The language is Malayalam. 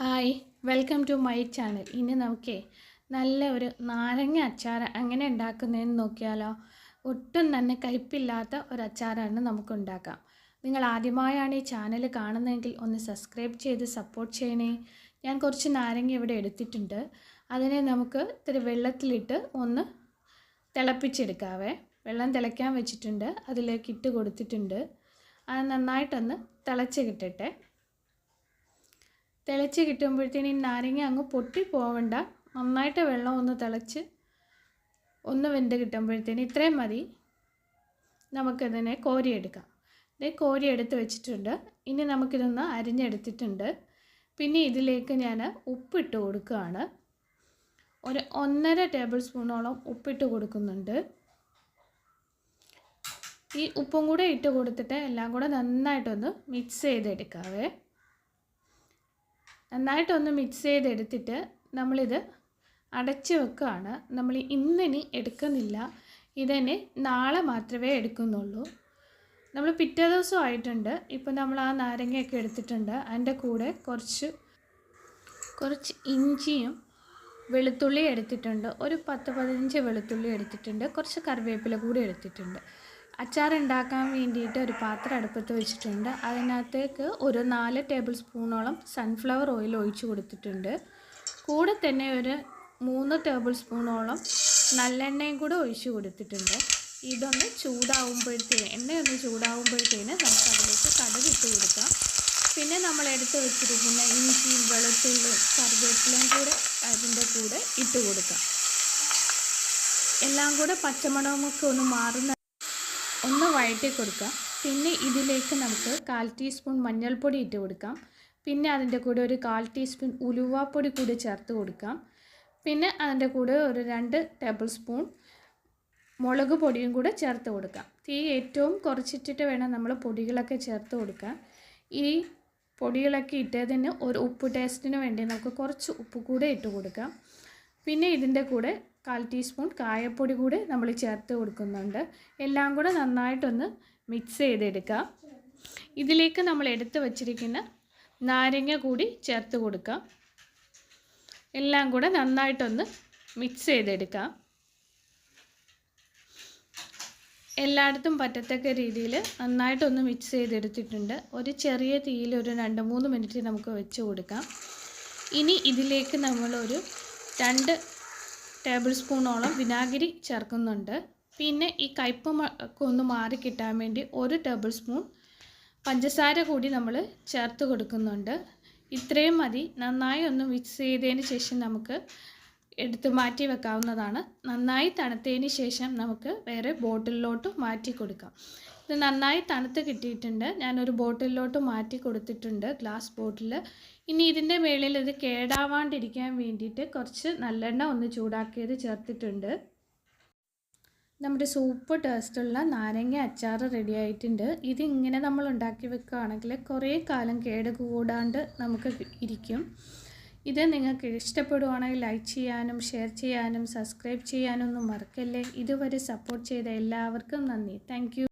Hi welcome to my channel. ഇനി നമുക്ക് നല്ല ഒരു നാരങ്ങ അച്ചാർ അങ്ങനെ ഉണ്ടാക്കുന്നതെന്ന് നോക്കിയാലോ? ഒട്ടും തന്നെ കയ്പില്ലാത്ത ഒരു അച്ചാറാണ് നമുക്ക് ഉണ്ടാക്കാം. നിങ്ങൾ ആദ്യമായാണ് ഈ ചാനൽ കാണുന്നതെങ്കിൽ ഒന്ന് സബ്സ്ക്രൈബ് ചെയ്ത് സപ്പോർട്ട് ചെയ്യണേ. ഞാൻ കുറച്ച് നാരങ്ങ ഇവിടെ എടുത്തിട്ടുണ്ട്. അതിനെ നമുക്ക് ഇത്തിരി വെള്ളത്തിലിട്ട് ഒന്ന് തിളപ്പിച്ചെടുക്കാവേ. വെള്ളം തിളയ്ക്കാൻ വെച്ചിട്ടുണ്ട്. അതിലേക്ക് ഇട്ട് കൊടുത്തിട്ടുണ്ട്. അത് നന്നായിട്ടൊന്ന് തിളച്ച് കിട്ടട്ടെ. തിളച്ച് കിട്ടുമ്പോഴത്തേന് നാരങ്ങ അങ്ങ് പൊട്ടി പോവണ്ട. നന്നായിട്ട് വെള്ളം ഒന്ന് തിളച്ച് ഒന്ന് വെന്ത് കിട്ടുമ്പോഴത്തേന് ഇത്രയും മതി. നമുക്കിതിനെ കോരിയെടുക്കാം. ഇതേ കോരി എടുത്ത് വെച്ചിട്ടുണ്ട്. ഇനി നമുക്കിതൊന്ന് അരിഞ്ഞെടുത്തിട്ടുണ്ട്. പിന്നെ ഇതിലേക്ക് ഞാൻ ഉപ്പിട്ട് കൊടുക്കുകയാണ്. ഒരു ഒന്നര ടേബിൾ സ്പൂണോളം ഉപ്പിട്ട് കൊടുക്കുന്നുണ്ട്. ഈ ഉപ്പും കൂടെ ഇട്ട് കൊടുത്തിട്ട് എല്ലാം കൂടെ നന്നായിട്ടൊന്ന് മിക്സ് ചെയ്തെടുക്കാവേ. നന്നായിട്ടൊന്ന് മിക്സ് ചെയ്തെടുത്തിട്ട് നമ്മളിത് അടച്ച് വെക്കുകയാണ്. നമ്മൾ ഇന്നിനി എടുക്കുന്നില്ല. ഇതന്നെ നാളെ മാത്രമേ എടുക്കുന്നുള്ളൂ. നമ്മൾ പിറ്റേ ദിവസം ആയിട്ടുണ്ട്. ഇപ്പോൾ നമ്മൾ ആ നാരങ്ങയൊക്കെ എടുത്തിട്ടുണ്ട്. അതിന്റെ കൂടെ കുറച്ച് കുറച്ച് ഇഞ്ചിയും വെളുത്തുള്ളി എടുത്തിട്ടുണ്ട്. ഒരു പത്ത് പതിനഞ്ച് വെളുത്തുള്ളി എടുത്തിട്ടുണ്ട്. കുറച്ച് കറിവേപ്പില കൂടി എടുത്തിട്ടുണ്ട്. അച്ചാർ ഉണ്ടാക്കാൻ വേണ്ടിയിട്ട് ഒരു പാത്രം അടുപ്പത്ത് വെച്ചിട്ടുണ്ട്. അതിനകത്തേക്ക് ഒരു നാല് ടേബിൾ സ്പൂണോളം സൺഫ്ലവർ ഓയിൽ ഒഴിച്ചു കൊടുത്തിട്ടുണ്ട്. കൂടെ തന്നെ ഒരു മൂന്ന് ടേബിൾ സ്പൂണോളം നല്ലെണ്ണയും കൂടെ ഒഴിച്ചു കൊടുത്തിട്ടുണ്ട്. ഇതൊന്ന് ചൂടാവുമ്പോഴത്തേന് എണ്ണയൊന്ന് ചൂടാവുമ്പോഴത്തേന് നമുക്ക് അതിലേക്ക് കടുക് കൊടുക്കാം. പിന്നെ നമ്മൾ എടുത്ത് വെച്ചിരിക്കുന്ന ഇഞ്ചിയും വെളുത്തുള്ളിയും കറിവേപ്പിലയും കൂടെ അതിന്റെ കൂടെ ഇട്ട് കൊടുക്കാം. എല്ലാം കൂടെ പച്ചമണമൊക്കെ ഒന്ന് മാറുന്ന ഒന്ന് വഴറ്റി കൊടുക്കാം. പിന്നെ ഇതിലേക്ക് നമുക്ക് കാൽ ടീസ്പൂൺ മഞ്ഞൾപ്പൊടി ഇട്ട് കൊടുക്കാം. പിന്നെ അതിന്റെ കൂടെ ഒരു കാൽ ടീസ്പൂൺ ഉലുവാപ്പൊടി കൂടി ചേർത്ത് കൊടുക്കാം. പിന്നെ അതിന്റെ കൂടെ ഒരു രണ്ട് ടേബിൾ സ്പൂൺ മുളക് പൊടിയും കൂടെ ചേർത്ത് കൊടുക്കാം. തീ ഏറ്റവും കുറച്ചിട്ടിട്ട് വേണം നമ്മൾ പൊടികളൊക്കെ ചേർത്ത് കൊടുക്കാൻ. ഈ പൊടികളൊക്കെ ഇട്ടതിന് ഒരു ഉപ്പ് ടേസ്റ്റിന് വേണ്ടി നമുക്ക് കുറച്ച് ഉപ്പ് കൂടെ ഇട്ട് കൊടുക്കാം. പിന്നെ ഇതിന്റെ കൂടെ കാൽ ടീസ്പൂൺ കായപ്പൊടി കൂടി നമ്മൾ ചേർത്ത് കൊടുക്കുന്നുണ്ട്. എല്ലാം കൂടെ നന്നായിട്ടൊന്ന് മിക്സ് ചെയ്തെടുക്കാം. ഇതിലേക്ക് നമ്മൾ എടുത്ത് വച്ചിരിക്കുന്ന നാരങ്ങ കൂടി ചേർത്ത് കൊടുക്കാം. എല്ലാം കൂടെ നന്നായിട്ടൊന്ന് മിക്സ് ചെയ്തെടുക്കാം. എല്ലായിടത്തും പറ്റത്തക്ക രീതിയിൽ നന്നായിട്ടൊന്ന് മിക്സ് ചെയ്തെടുത്തിട്ടുണ്ട്. ഒരു ചെറിയ തീയിൽ ഒരു രണ്ട് മൂന്ന് മിനിറ്റ് നമുക്ക് വെച്ച് കൊടുക്കാം. ഇനി ഇതിലേക്ക് നമ്മളൊരു രണ്ട് ടേബിൾ സ്പൂണോളം വിനാഗിരി ചേർക്കുന്നുണ്ട്. പിന്നെ ഈ കയ്പ്പ് ഒന്ന് മാറി കിട്ടാൻ വേണ്ടി ഒരു ടേബിൾ സ്പൂൺ പഞ്ചസാര കൂടി നമ്മൾ ചേർത്ത് കൊടുക്കുന്നുണ്ട്. ഇത്രയും മതി. നന്നായി ഒന്ന് മിക്സ് ചെയ്തതിന് ശേഷം നമുക്ക് എടുത്ത് മാറ്റി വെക്കാവുന്നതാണ്. നന്നായി തണുത്തതിന് ശേഷം നമുക്ക് വേറെ ബോട്ടിലോട്ട് മാറ്റി കൊടുക്കാം. ഇത് നന്നായി തണുത്ത് കിട്ടിയിട്ടുണ്ട്. ഞാനൊരു ബോട്ടിലോട്ട് മാറ്റി കൊടുത്തിട്ടുണ്ട് ഗ്ലാസ് ബോട്ടിൽ ഇനി ഇതിന്റെ മേളിൽ ഇത് കേടാവാണ്ടിരിക്കാൻ വേണ്ടിയിട്ട് കുറച്ച് നല്ലെണ്ണ ഒന്ന് ചൂടാക്കിയത് ചേർത്തിട്ടുണ്ട്. നമ്മുടെ സൂപ്പ് ടേസ്റ്റുള്ള നാരങ്ങ അച്ചാർ റെഡി ആയിട്ടുണ്ട്. ഇത് ഇങ്ങനെ നമ്മൾ ഉണ്ടാക്കി വെക്കുകയാണെങ്കിൽ കുറേ കാലം കേട് കൂടാണ്ട് നമുക്ക് ഇരിക്കും. ഇത് നിങ്ങൾക്ക് ഇഷ്ടപ്പെടുവാണെങ്കിൽ ലൈക്ക് ചെയ്യാനും ഷെയർ ചെയ്യാനും സബ്സ്ക്രൈബ് ചെയ്യാനൊന്നും മറക്കല്ലേ. ഇതുവരെ സപ്പോർട്ട് ചെയ്ത എല്ലാവർക്കും നന്ദി. താങ്ക്